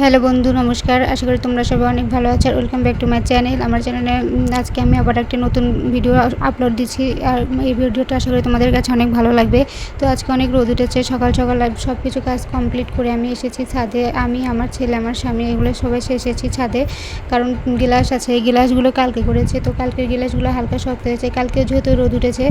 Hello বন্ধু, নমস্কার। আশা করি তোমরা সবাই অনেক ভালো আছো। আর welcome back to my channel আমার চ্যানেলে আজকে আমি আবার একটা নতুন ভিডিও আপলোড দিচ্ছি। আর এই ভিডিওটা আশা করি তোমাদের কাছে অনেক ভালো লাগবে। তো আজকে অনেক রোদ উঠেছে। সকাল সকাল সব কিছু কাজ কমপ্লিট করে আমি এসেছি ছাদে। আমি, আমার ছেলে, আমার স্বামী, এগুলো সবাই এসেছি ছাদে। কারণ গিলাস আছে। এই গিলাসগুলো কালকে করেছে। তো কালকের গিলাসগুলো হালকা শক্ত হয়েছে। কালকে যেহেতু রোদ উঠেছে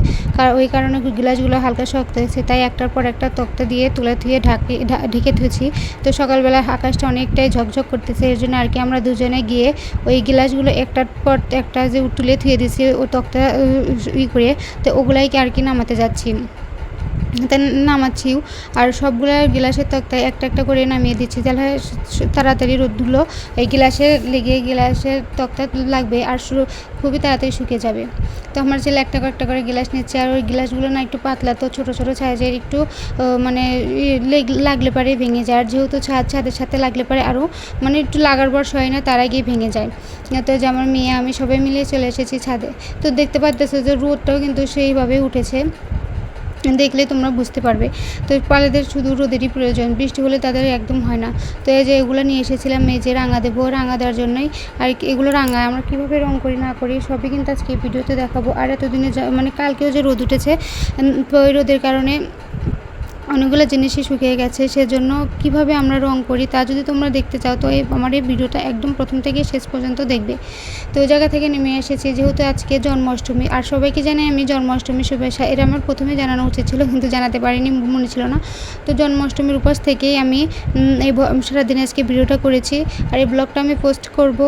ওই কারণে গিলাসগুলো হালকা শক্ত হয়েছে। তাই একটার পর একটা তক্তা দিয়ে, তুলে ধুয়ে ঢাকি ঢেকে ধুয়েছি তো সকালবেলা আকাশটা অনেক অনেকটাই ঝকঝক করতেছে, এর জন্য আর কি আমরা দুজনে গিয়ে ওই গ্লাসগুলো একটার পর একটা যে তুলে থুয়ে দিয়েছি, ও তক্তা ই করে, তো ওগুলাই আর কি নামাতে যাচ্ছি। তা নামাচ্ছিও আর সবগুলো গ্লাসের তক্তায় একটা একটা করে নামিয়ে দিচ্ছি। তাহলে তাড়াতাড়ি রোদগুলো এই গ্লাসে লেগে গ্লাসের তক্তা লাগবে আর খুবই তাড়াতাড়ি শুকিয়ে যাবে। তো আমার ছেলে একটা একটা করে গ্লাস নিচ্ছে আর ওই গ্লাসগুলো না একটু পাতলা, তো ছোটো ছোটো সাইজের একটু মানে লাগলে পারে ভেঙে যায়। আর যেহেতু ছাদ, ছাদের সাথে লাগলে পারে আরও মানে একটু লাগার পর সয় না, তার আগেই ভেঙে যায়। তো যে আমার মেয়ে, আমি সবাই মিলে চলে এসেছি ছাদে। তো দেখতে পাচ্তেছো যে রোদটাও কিন্তু সেইভাবে উঠেছে। দেখলে তোমরা বুঝতে পারবে। তো পালেদের শুধু রোদেরই প্রয়োজন, বৃষ্টি হলে তাদের একদম হয় না। তো এই যে এগুলো নিয়ে এসেছিলাম মেঝে রাঙা দেবো, রাঙা দেওয়ার জন্যই। আর এগুলো রাঙা, আমরা কীভাবে রঙ করি, না করি, সবই কিন্তু আজকে ভিডিওতে দেখাবো। আর এতদিনে মানে কালকেও যে রোদ উঠেছে ওই রোদের কারণে অনেকগুলো জিনিসই শুকিয়ে গেছে, সেজন্য কীভাবে আমরা রং করি তা যদি তোমরা দেখতে চাও, তো এই আমার এই ভিডিওটা একদম প্রথম থেকে শেষ পর্যন্ত দেখবে। তো ওই জায়গা থেকে নেমে এসেছি, যেহেতু আজকে জন্মাষ্টমী, আর সবাইকে জানে আমি জন্মাষ্টমী শুভেচ্ছা। এটা আমার প্রথমে জানানো উচিত ছিল, কিন্তু জানাতে পারিনি, মনে ছিল না। তো জন্মাষ্টমীর উপাস থেকেই আমি এই সারাদিন আজকে ভিডিওটা করেছি, আর এই ব্লগটা আমি পোস্ট করব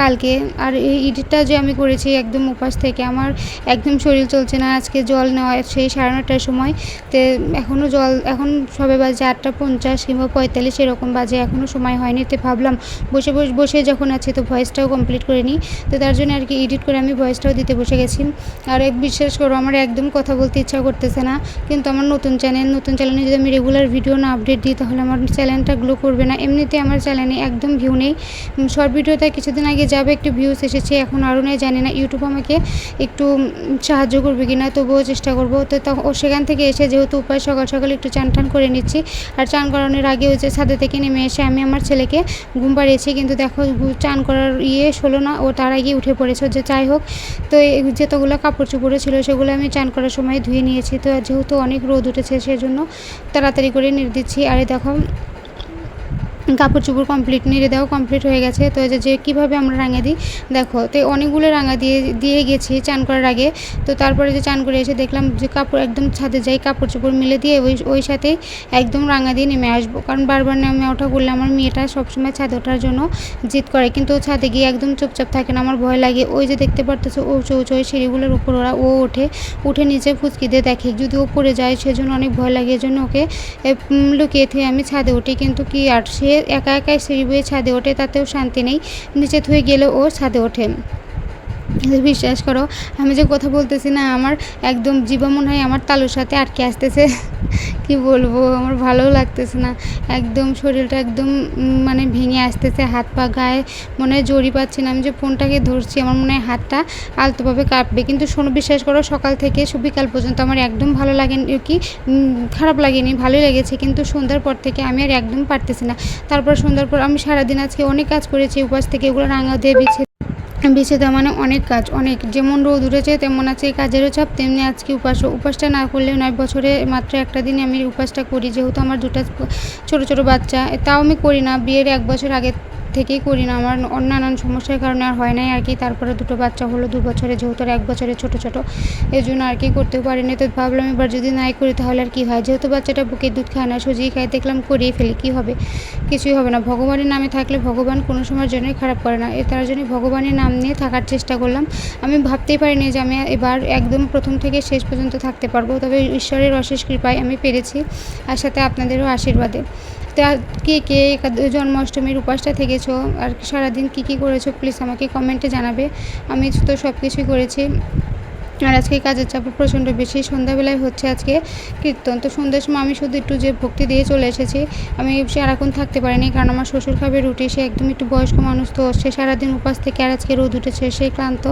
কালকে। আর এই এডিটটা যে আমি করেছি একদম উপাস থেকে, আমার একদম শরীর চলছে না, আজকে জল নেওয়া সেই সাড়ে নটার সময়। তো এখনও জল সকাল এখন সবে বাজে আটটা পঞ্চাশ কিংবা পঁয়তাল্লিশ এরকম বাজে এখনও সময় হয়নি। তো ভাবলাম, বসে বসে বসে যখন আছে, তো ভয়েসটাও কমপ্লিট করে নিই। তো তার জন্য আর কি এডিট করে আমি ভয়েসটাও দিতে বসে গেছি। আর এক বিশ্বাস করো, আমার একদম কথা বলতে ইচ্ছা করতেছে না। কিন্তু আমার নতুন চ্যানেল নতুন চ্যানেলে যদি আমি রেগুলার ভিডিও না আপডেট দিই, তাহলে আমার চ্যানেলটা গ্লো করবে না। এমনিতে আমার চ্যানেলে একদম ভিউ নেই। শর্ট ভিডিওতে কিছুদিন আগে যাবে, একটু ভিউস এসেছে, এখন আরও নেই, জানি না ইউটিউব আমাকে একটু সাহায্য করবে কিনা, তবুও চেষ্টা করব। তো সেখান থেকে এসে যেহেতু উপায় সকাল সকাল একটু চান টান করে নিচ্ছি। আর চান করানোর আগে ওই যে ছাদে থেকে নেমে এসে আমি আমার ছেলেকে ঘুম পাড়িয়েছি। কিন্তু দেখো চান করার ইয়ে হলো না, ও তার আগে উঠে পড়েছে। যে যাই হোক, তো যেতগুলো কাপড় চোপড়ে ছিল, সেগুলো আমি চান করার সময় ধুয়ে নিয়েছি। তো যেহেতু অনেক রোদ উঠেছে, সেজন্য তাড়াতাড়ি করে নিয়ে দিচ্ছি। আর দেখো কাপড় চোপড় কমপ্লিট নেড়ে দেওয়া কমপ্লিট হয়ে গেছে। তো যে কীভাবে আমরা রাঙা দিই? দেখো, তো অনেকগুলো রাঙা দিয়ে দিয়ে গেছি চান করার আগে। তো তারপরে যে চান করে এসে দেখলাম যে কাপড় একদম ছাদে যাই কাপড় চোপড় মিলে দিয়ে ওই ওই সাথেই একদম রাঙা দিয়ে নেমে আসব। কারণ বারবার নেমে ওঠা করলে আমার মেয়েটা সবসময় ছাদে ওঠার জন্য জিদ করে। কিন্তু ও ছাদে গিয়ে একদম চুপচাপ থাকে না, আমার ভয় লাগে। ওই যে দেখতে পারতেছে, ও চৌচো ওই সিঁড়িগুলোর উপর ওরা, ও ওঠে। উঠে নিচে ফুচকি দিয়ে দেখে। যদি ও পড়ে যায়, সেজন্য অনেক ভয় লাগে। এজন্য ওকে লুকিয়ে থেকে আমি ছাদে উঠি। কিন্তু কি আর, সে একা একাই সিঁড়ি বয়ে ছাদে ওঠে, তাতেও শান্তি নেই। নিচে থুয়ে গেলেও ও ছাদে ওঠে। বিশ্বাস করো, আমি যে কথা বলতেছি না, আমার একদম জীবা মনে হয় আমার তালুর সাথে আটকে আসতেছে। কি বলব, আমার ভালোও লাগতেছে না। একদম শরীরটা একদম মানে ভেঙে আসতেছে, হাত পা, গায়ে মনে হয় জড়ি পাচ্ছি না। আমি যে ফোনটাকে ধরছি, আমার মনে হয় হাতটা আলতোভাবে কাঁপবে। কিন্তু শোনো, বিশ্বাস করো, সকাল থেকে বিকাল পর্যন্ত আমার একদম ভালো লাগেনি কি খারাপ লাগেনি, ভালোই লেগেছে। কিন্তু সন্ধ্যার পর থেকে আমি আর একদম পারতেছি না। তারপর সন্ধ্যার পর আমি সারাদিন আজকে অনেক কাজ করেছি, উপাস থেকে এগুলো রাঙা দিয়ে বিছে বেছে দেওয়া মানে অনেক কাজ, অনেক। যেমন রোদ উঠেছে, তেমন আছে কাজেরও চাপ, তেমনি আজকে উপাস, উপাসটা না করলে নয়, বছরে মাত্র একটা দিন আমি উপাসটা করি। যেহেতু আমার দুটা ছোটো ছোটো বাচ্চা তাও আমি করি না। বিয়ের এক বছর আগে থেকেই করি না। আমার নানান সমস্যার কারণে আর হয় নাই আর কি। তারপরে দুটো বাচ্চা হলো, দু বছরে যেহেতু এক বছরে ছোটো ছোটো এই জন্য আর কি করতেও পারিনি তো ভাবলাম এবার যদি নাই করি তাহলে আর কি হয়? যেহেতু বাচ্চাটা বুকে দুধ খায় না, সুজিয়ে খায়, দেখলাম করিয়ে ফেলি, কী হবে? কিছুই হবে না। ভগবানের নামে থাকলে ভগবান কোনো সময়ের জন্যই খারাপ করে না। এ তার জন্য ভগবানের নাম নিয়ে থাকার চেষ্টা করলাম। আমি ভাবতেই পারিনি যে আমি এবার একদম প্রথম থেকে শেষ পর্যন্ত থাকতে পারব। তবে ঈশ্বরের অশেষ কৃপায় আমি পেরেছি। আর সাথে আপনাদেরও আশীর্বাদে। তা কে কে জন্মাষ্টমীর উপাসটা থেকেছো, আর সারাদিন কী কী করেছ প্লিজ আমাকে কমেন্টে জানাবে। আমি তো সব কিছুই করেছি। আর আজকে কাজের চাপ প্রচণ্ড বেশি সন্ধ্যাবেলায় হচ্ছে আজকে কীর্তন। তো সন্ধ্যার সময় আমি শুধু একটু যে ভক্তি দিয়ে চলে এসেছি, আমি সারাক্ষণ থাকতে পারিনি কারণ আমার শ্বশুর খাবে রুটি, সে একদম একটু বয়স্ক মানুষ তো, সে সারাদিন উপাস থেকে আর আজকে রোদ উঠেছে, সে ক্লান্ত,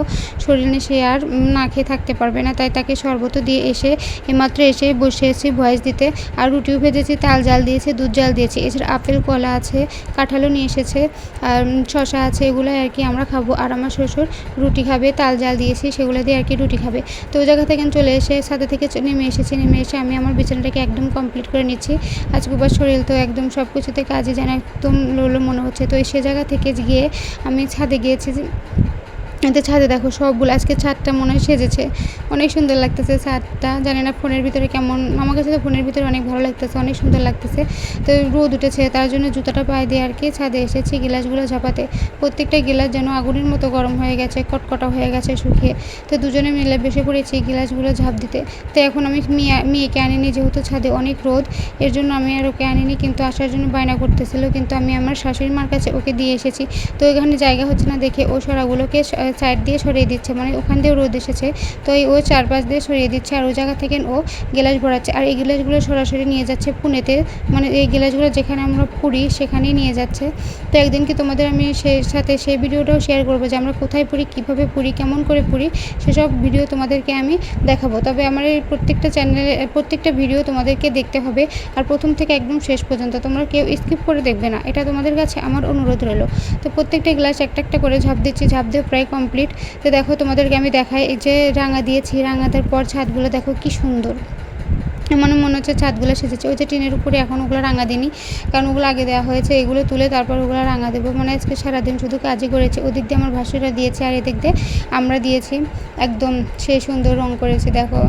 শরীর সে আর না খেয়ে থাকতে পারবে না, তাই তাকে শরবত দিয়ে এসে, এইমাত্র এসে বসে বসেছি ভয়েস দিতে, আর রুটিও ভেজেছি, তাল জাল দিয়েছে, দুধ জাল দিয়েছি, এছাড়া আপেল, কলা আছে, কাঁঠালও নিয়ে এসেছে, আর শশা আছে এগুলো আর কি আমরা খাব, আর আমার শ্বশুর রুটি খাবে, তাল জাল দিয়েছি, সেগুলো দিয়ে আর কি রুটি খাবে। তো ওই জায়গা থেকে চলে এসে সাথে থেকে নেমে এসেছি। নেমে এসে আমি আমার বিছানাটাকে একদম কমপ্লিট করে নিচ্ছি। আজকে বা শরীর তো একদম সব কিছুতে কাজে যেন একদম লোলো মনে হচ্ছে। তো সে জায়গা থেকে গিয়ে আমি ছাদে গিয়েছি এতে ছাদে দেখো সবগুলো, আজকে ছাদটা মনে হয় সেজেছে। অনেক সুন্দর লাগতেছে ছাদটা। জানি না ফোনের ভিতরে কেমন, আমার কাছে তো ফোনের ভিতরে অনেক ভালো লাগতেছে, অনেক সুন্দর লাগতেছে। তো রোদ উঠেছে, তার জন্য জুতাটা পায়ে দিয়ে আর কি ছাদে এসেছি গিলাসগুলো ঝাপাতে। প্রত্যেকটা গিলাস যেন আগুনের মতো গরম হয়ে গেছে, কটকটা হয়ে গেছে শুকিয়ে। তো দুজনে মিলে বসে পড়েছি গিলাসগুলো ঝাঁপ দিতে। তো এখন আমি মেয়ে, মেয়েকে আনিনি যেহেতু ছাদে অনেক রোদ, এর জন্য আমি আর ওকে আনিনি, কিন্তু আসার জন্য বায়না করতেছিল। কিন্তু আমি আমার শাশুড়ি মার কাছে ওকে দিয়ে এসেছি। তো এখানে জায়গা হচ্ছে না দেখে ও সরাগুলোকে সাইড দিয়ে সরিয়ে দিচ্ছে মানে ওখান দিয়েও রোদ এসেছে। তো এই ও চারপাশ দিয়ে সরিয়ে দিচ্ছে আর ওই জায়গা থেকে ও গ্লাস ভরাচ্ছে। আর এই গ্লাসগুলো সরাসরি নিয়ে যাচ্ছে পুনেতে মানে এই গ্লাসগুলো যেখানে আমরা পুরি সেখানেই নিয়ে যাচ্ছে। তো একদিন কি তোমাদের আমি সে সাথে সেই ভিডিওটাও শেয়ার করব যে আমরা কোথায় পুরি, কীভাবে পুরি, কেমন করে পুরি, সেসব ভিডিও তোমাদেরকে আমি দেখাবো। তবে আমার এই প্রত্যেকটা চ্যানেলে প্রত্যেকটা ভিডিও তোমাদেরকে দেখতে হবে। আর প্রথম থেকে একদম শেষ পর্যন্ত তোমরা কেউ স্কিপ করে দেখবে না। এটা তোমাদের কাছে আমার অনুরোধ রইল। তো প্রত্যেকটা গ্লাস একটা একটা করে ঝাঁপ দিচ্ছি, ঝাঁপ দিয়ে প্রায় কমপ্লিট তো দেখো, তোমাদেরকে আমি দেখাই যে রাঙা দিয়েছি রাঙা দেওয়ার পর ছাদগুলো দেখো কি সুন্দর। মানে মনে হচ্ছে ছাদগুলো সেজেছে। ওই যে টিনের উপরে এখন ওগুলো রাঙা দিইনি কারণ ওগুলো আগে দেওয়া হয়েছে, এগুলো তুলে তারপর ওগুলো রাঙা দেবো। মানে আজকে সারাদিন শুধু কাজই করেছে। ওদিক দিয়ে আমার ভাসুরা দিয়েছে আর এদিক দিয়ে আমরা দিয়েছি। একদম সেই সুন্দর রং করেছে, দেখো।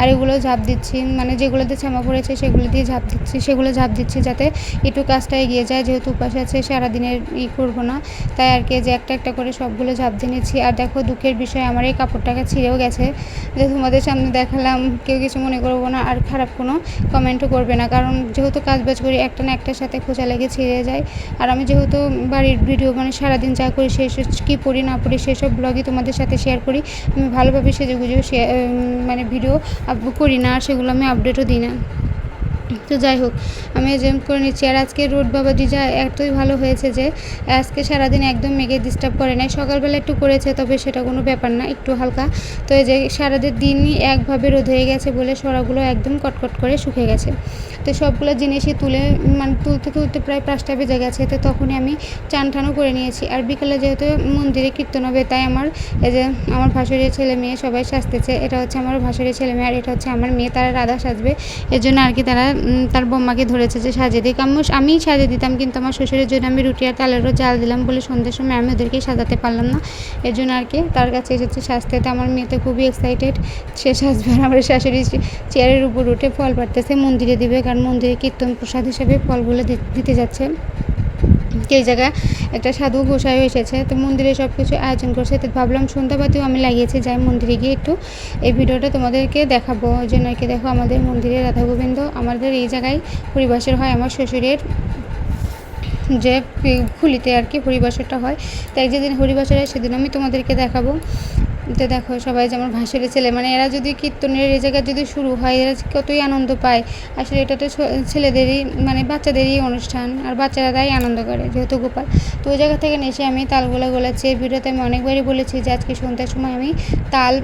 আর এগুলো ঝাঁপ দিচ্ছি মানে যেগুলোতে ছামা পড়েছে সেগুলো দিয়ে ঝাঁপ দিচ্ছি, সেগুলো ঝাঁপ দিচ্ছি যাতে একটু কাজটা এগিয়ে যায়, যেহেতু উপাস আছে, সারাদিনের ই করব না। তাই আর কি যে একটা একটা করে সবগুলো ঝাঁপ দিয়ে নিচ্ছি। আর দেখো দুঃখের বিষয়, আমার এই কাপড়টাকে ছিঁড়েও গেছে। যে তোমাদের সামনে দেখালাম, কেউ কিছু মনে করব না, আর খারাপ কোনো কমেন্টও করবে না। কারণ যেহেতু কাজ বাজ করি, একটা না একটার সাথে খোঁচা লেগে ছিঁড়ে যায়। আর আমি যেহেতু বাড়ির ভিডিও মানে সারাদিন যা করি সেই কী পড়ি না পড়ি, সেসব ব্লগই তোমাদের সাথে শেয়ার করি। আমি ভালোভাবে গুজে মানে ভিডিও করি না আর সেগুলো আমি আপডেটও দিই না। তো যাই হোক, আমি এজেম করে নিচ্ছি। আর আজকে রোড বাবাজি যা, এতই ভালো হয়েছে যে, আজকে সারাদিন একদম মেঘে ডিস্টার্ব করে নাই। সকালবেলা একটু করেছে, তবে সেটা কোনো ব্যাপার না, একটু হালকা। তো এই যে সারাদের দিনই একভাবে রোদ হয়ে গেছে বলে সরাগুলো একদম কটকট করে শুকে গেছে। তো সবগুলো জিনিসই তুলে মানে তুলতে তুলতে প্রায় পাঁচটা বেজে গেছে, তো তখনই আমি চান টানও করে নিয়েছি। আর বিকেলে যেহেতু মন্দিরে কীর্তন হবে, তাই আমার এই যে আমার ভাসুরের ছেলে মেয়ে সবাই সাজতেছে। এটা হচ্ছে আমার ভাসুরের ছেলে মেয়ে, আর এটা হচ্ছে আমার মেয়ে, তারা রাধা সাজবে। এর জন্য আর কি তারা তার বোম্মাকে ধরেছে যে সাজিয়ে দিই কাম্য আমি সাজিয়ে দিতাম, কিন্তু আমার শ্বশুরের জন্য আমি রুটি আর তালেরও জাল দিলাম বলে সন্ধ্যের সময় আমি ওদেরকে সাজাতে পারলাম না। এর জন্য আর কি তার কাছে এসেছে সাজতে। তো আমার মেয়েতে খুবই এক্সাইটেড সে সাজবে আর আমার শাশুড়ি চেয়ারের উপর উঠে ফল পাড়তেছে, মন্দিরে দিবে, কারণ মন্দিরে কীর্তন প্রসাদ হিসেবে ফলগুলো দিতে যাচ্ছে। এই জায়গায় একটা সাধু গোসাইও এসেছে। তো মন্দিরে সব কিছু আয়োজন করছে। তো ভাবলাম সন্ধ্যাবাতিও আমি লাগিয়েছি, যাই মন্দিরে গিয়ে একটু এই ভিডিওটা তোমাদেরকে দেখাবো। ওই জন্য কি দেখো, আমাদের মন্দিরে রাধা গোবিন্দ, আমাদের এই জায়গায় পরিবাসের হয়, আমার শ্বশুরের যে খুলিতে আর কি হরিবাসরটা হয়। তাই যেদিন হরিবাসর হয়, সেদিন আমি তোমাদেরকে দেখাবো। তো দেখো সবাই যেমন ভাসের ছেলে মানে এরা যদি কীর্তনের এই জায়গায় যদি শুরু হয়, এরা কতই আনন্দ পায়। আসলে এটা তো ছেলেদেরই মানে বাচ্চাদেরই অনুষ্ঠান, আর বাচ্চারা তাই আনন্দ করে যেহেতু গোপাল। তো ওই জায়গা থেকে এসে আমি তালগুলো গোলাচ্ছি। ভিডিওতে আমি অনেকবারই বলেছি যে আজকে সন্ধ্যার সময় আমি তাল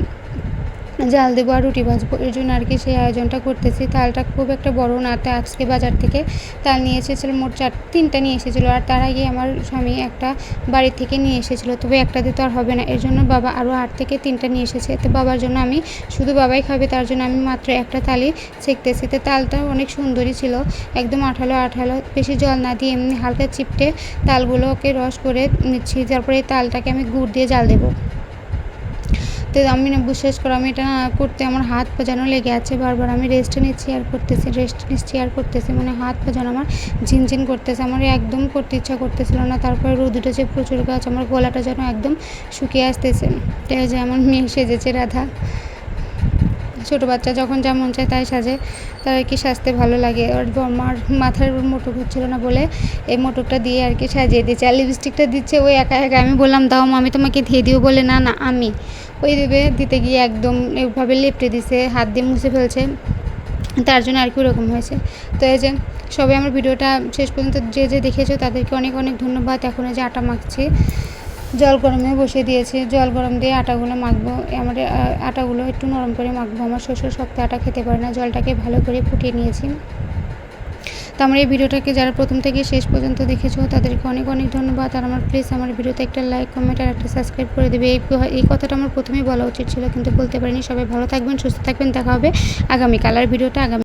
জাল দেবো আর রুটি ভাজবো। এর জন্য আর কি সেই আয়োজনটা করতেছি। তালটা খুব একটা বড় না, তো আজকে বাজার থেকে তাল নিয়ে এসেছিল, মোট চার, তিনটা নিয়ে এসেছিল। আর তার আগে আমার স্বামী একটা বাড়ি থেকে নিয়ে এসেছিল, তবে একটা দিয়ে তো আর হবে না। এর জন্য বাবা আরও আট থেকে তিনটা নিয়ে এসেছে। তো বাবার জন্য আমি শুধু বাবাই খাবে, তার জন্য আমি মাত্র একটা তালি ছেঁকতেছি। তো তালটা অনেক সুন্দরই ছিল, একদম আঠালো আঠালো। বেশি জল না দিয়ে এমনি হালকা চিপটে তালগুলোকে রস করে নিচ্ছি। তারপরে এই তালটাকে আমি গুড় দিয়ে জাল দেবো। তো আমি না বিশ্বাস করো, আমি এটা করতে আমার হাত পা যেন লেগে আছে বারবার। আমি রেস্ট নিচ্ছি আর করতেছি রেস্ট নিচ্ছি আর করতেছি মানে হাত পা যেন আমার ঝিনঝিন করতেছে। আমার একদম করতে ইচ্ছা করতেছিল না, তারপরে রোদ উঠেছে প্রচুর গাছ, আমার গলাটা যেন একদম শুকিয়ে আসতেছে। তাই যে আমার মেয়ে সেজেছে রাধা। ছোটো বাচ্চা যখন যা মন চায় তাই সাজে, তার আর কি সাজতে ভালো লাগে? আর আমার মাথার মোটক হচ্ছিল না বলে এই মোটকটা দিয়ে আর কি সাজিয়ে দিচ্ছে। আর লিপস্টিকটা দিচ্ছে ওই একা একা। আমি বললাম, দাও আমি তোমাকে দিয়ে দিও বলে। না না, আমি। ওই দেবে দিতে গিয়ে একদম এভাবে লেপটে দিছে, হাত দিয়ে মুছে ফেলছে। তার জন্য আর কি ওরকম হয়েছে। তো এই যে সবাই আমার ভিডিওটা শেষ পর্যন্ত যে যে দেখেছ তাদেরকে অনেক অনেক ধন্যবাদ। এখন যে আটা মাখছি, জল গরমে বসিয়ে দিয়েছি। জল গরম দিয়ে আটাগুলো মাখবো। আমার আটাগুলো একটু নরম করে মাখবো। আমার শ্বশুর শক্ত আটা খেতে পারে না। জলটাকে ভালো করে ফুটিয়ে নিয়েছি। তো আমার এই ভিডিওটাকে যারা প্রথম থেকে শেষ পর্যন্ত দেখেছ, তাদেরকে অনেক অনেক ধন্যবাদ। আর আমার প্লিজ আমার ভিডিওতে একটা লাইক কমেন্ট আর একটা সাবস্ক্রাইব করে দেবে। এই এই কথাটা আমার প্রথমেই বলা উচিত ছিল, কিন্তু বলতে পারিনি। সবাই ভালো থাকবেন, সুস্থ থাকবেন। দেখা হবে আগামীকাল। আর ভিডিওটা আগামী